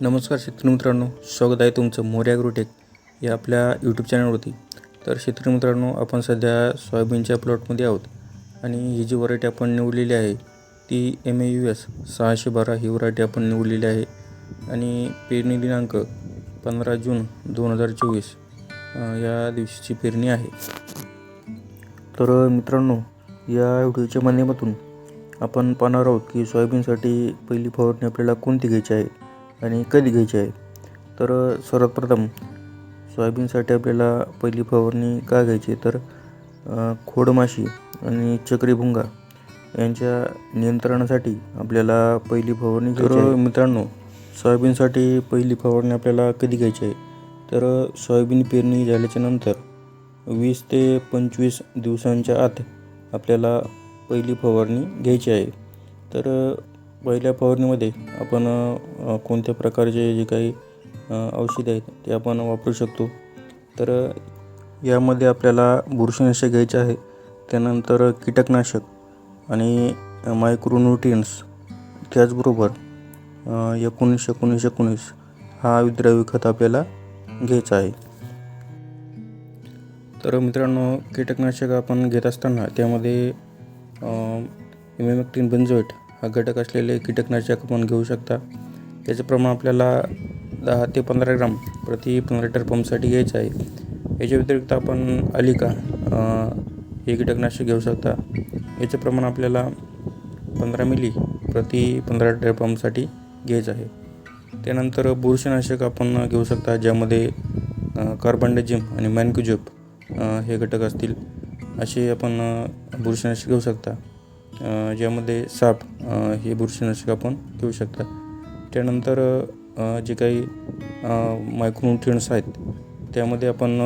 नमस्कार शेतकरी मित्रांनो स्वागत आहे तुमचं मोर्या ॲग्रोटेक या आपल्या यूट्यूब चॅनलवरती तर शेतकरी मित्रांनो आपण सध्या सोयाबीनच्या प्लॉटमध्ये आहोत आणि ही जी व्हरायटी आपण निवडलेली आहे ती एम ए यू एस सहाशे बारा ही व्हरायटी आपण निवडलेली आहे आणि पेरणी दिनांक पंधरा जून दोन हजार चोवीस या दिवशीची पेरणी आहे. तर मित्रांनो या व्हिडिओच्या माध्यमातून आपण पाहणार आहोत की सोयाबीनसाठी पहिली फवारणी आपल्याला कोणती घ्यायची आहे आणि कधी घ्यायची आहे? तर सर्वात प्रथम सोयाबीनसाठी आपल्याला पहिली फवारणी का घ्यायची? तर खोडमाशी आणि चक्रीभुंगा यांच्या नियंत्रणासाठी आपल्याला पहिली फवारणी तर मित्रांनो सोयाबीनसाठी पहिली फवारणी आपल्याला कधी घ्यायची आहे? तर सोयाबीन पेरणी झाल्याच्यानंतर वीस ते पंचवीस दिवसांच्या आत आपल्याला पहिली फवारणी घ्यायची आहे. तर पहिल्या फवारणीमध्ये आपण कोणत्या प्रकारचे जे काही औषधे आहेत ते आपण वापरू शकतो. तर यामध्ये आपल्याला बुरशीनाशक घ्यायचे आहे त्यानंतर कीटकनाशक आणि मायक्रोन्युट्रियन्स त्याचबरोबर एकोणीस एकोणीस एकोणीस हा विद्रव्य खत आपल्याला घ्यायचा आहे. तर मित्रांनो कीटकनाशक आपण घेत असताना त्यामध्ये इमेमॅक्टिन बेंझोएट हा घटक असलेले कीटकनाशक आपण घेऊ शकता. त्याचं प्रमाण आपल्याला दहा ते पंधरा ग्राम प्रति पंधरा लिटर पंपसाठी घ्यायचं आहे. याच्या व्यतिरिक्त आपण अलिका हे कीटकनाशक घेऊ शकता. याचं प्रमाण आपल्याला पंधरा मिली प्रति पंधरा लिटर पंपसाठी घ्यायचं आहे. त्यानंतर बुरशीनाशक आपण घेऊ शकता ज्यामध्ये कार्बनडेजिम आणि मॅनक्युजोप हे घटक असतील. असे आपण बुरशीनाशक घेऊ शकता. ज्यामध्ये साप हे बुरशीनाशक आपण घेऊ शकता. त्यानंतर जे काही मायक्रोन्युट्रियन्स आहेत त्यामध्ये आपण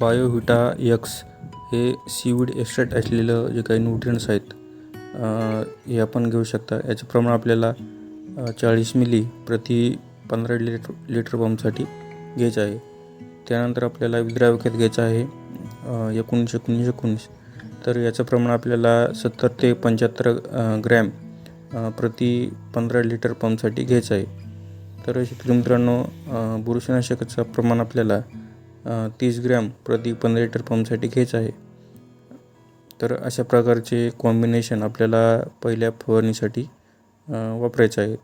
बायोव्हिटा यक्स हे सीवीड एक्स्ट्रॅक्ट असलेलं जे काही न्यूट्रियन्स आहेत हे आपण घेऊ शकता. याचं प्रमाण आपल्याला चाळीस मिली प्रति पंधरा लिटर लिटर पंपसाठी घ्यायचं आहे. त्यानंतर आपल्याला विद्राव्य घ्यायचं आहे अ, एकोणीस एकोणीस एकोणीस. तर याचं प्रमाण आपल्याला सत्तर ते पंच्याहत्तर ग्रॅम प्रति पंधरा लिटर पंपसाठी घ्यायचं आहे. तर शेतकरी मित्रांनो बुरशीनाशकाचं प्रमाण आपल्याला तीस ग्रॅम प्रति पंधरा लिटर पंपसाठी घ्यायचं आहे. तर अशा प्रकारचे कॉम्बिनेशन आपल्याला पहिल्या फवारणीसाठी वापरायचं आहे.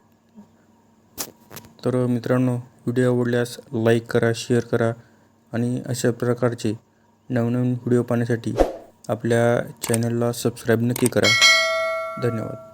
तर मित्रांनो व्हिडिओ आवडल्यास लाईक करा शेअर करा आणि अशा प्रकारचे नवनवीन व्हिडिओ पाहण्यासाठी आपल्या चॅनलला सबस्क्राईब नक्की करा. धन्यवाद.